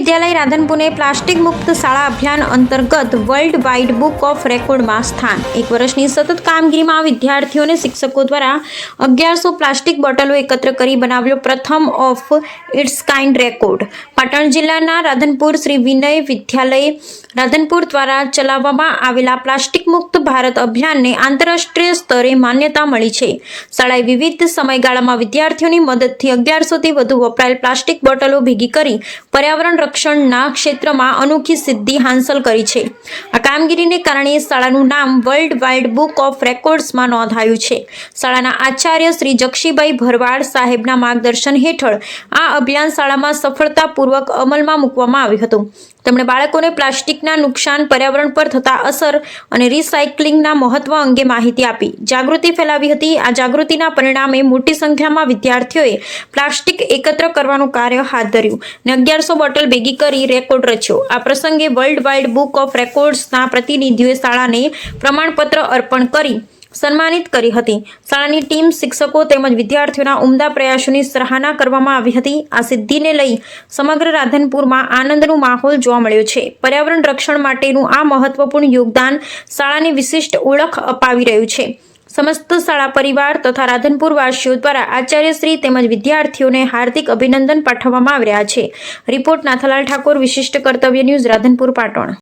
વિદ્યાલય રાધનપુરને plastic મુક્ત શાળા અભિયાન અંતર્ગત વર્લ્ડ વાઇડ બુક ઓફ રેકોર્ડમાં સ્થાન. એક વર્ષની સતત કામગીરીમાં વિદ્યાર્થીઓને શિક્ષકો દ્વારા અગિયારસો પ્લાસ્ટિક બોટલો એકત્ર કરી બનાવ્યો પ્રથમ of its kind record. Patan જિલ્લાના રાધનપુર શ્રી વિનય વિદ્યાલય રાધનપુર દ્વારા ચલાવવામાં આવેલા પ્લાસ્ટિક મુક્ત ભારત અભિયાનને આંતરરાષ્ટ્રીય સ્તરે માન્યતા મળી છે. શાળાએ વિવિધ સમયગાળામાં વિદ્યાર્થીઓની મદદથી અગિયારસોથી વધુ વપરાયેલ પ્લાસ્ટિક બોટલો ભેગી કરી પર્યાવરણ રક્ષણના ક્ષેત્રમાં અનોખી સિદ્ધિ હાંસલ કરી છે. આ કામગીરીને કારણે શાળાનું નામ વર્લ્ડ વાઇડ બુક ઓફ રેકોર્ડ્સમાં નોંધાયું છે. શાળાના આચાર્ય શ્રી જક્ષીભાઈ ભરવાડ સાહેબના માર્ગદર્શન હેઠળ આ અભિયાન શાળામાં સફળતાપૂર્વક અમલમાં મૂકવામાં આવ્યું હતું. તેમણે બાળકોને પ્લાસ્ટિકના નુકસાન પર્યાવરણ પર થતા અસર અને રિસાયકલિંગના મહત્વ અંગે માહિતી આપી. જાગૃતિ ફેલાવી હતી. આ જાગૃતિના પરિણામે મોટી સંખ્યામાં વિદ્યાર્થીઓએ પ્લાસ્ટિક એકત્ર કરવાનું કાર્ય હાથ ધર્યું અને અગિયારસો બોટલ ભેગી કરી રેકોર્ડ રચ્યો. આ પ્રસંગે વર્લ્ડ વાઇડ બુક ઓફ રેકોર્ડ્સના પ્રતિનિધિઓએ શાળાને પ્રમાણપત્ર અર્પણ કરી સન્માનિત કરી હતી. શાળાની ટીમ શિક્ષકો તેમજ વિદ્યાર્થીઓના ઉમદા પ્રયાસોની સરાહના કરવામાં આવી હતી. આ સિદ્ધિને લઈ સમગ્ર રાધનપુરમાં આનંદનો માહોલ જોવા મળ્યો છે. પર્યાવરણ રક્ષણ માટેનું આ મહત્વપૂર્ણ યોગદાન શાળાની વિશિષ્ટ ઓળખ અપાવી રહ્યું છે. સમસ્ત શાળા પરિવાર તથા રાધનપુર વાસીઓ દ્વારા આચાર્યશ્રી તેમજ વિદ્યાર્થીઓને હાર્દિક અભિનંદન પાઠવવામાં આવી રહ્યા છે. રિપોર્ટ નાથાલાલ ઠાકોર, વિશિષ્ટ કર્તવ્ય ન્યૂઝ રાધનપુર, પાટણ.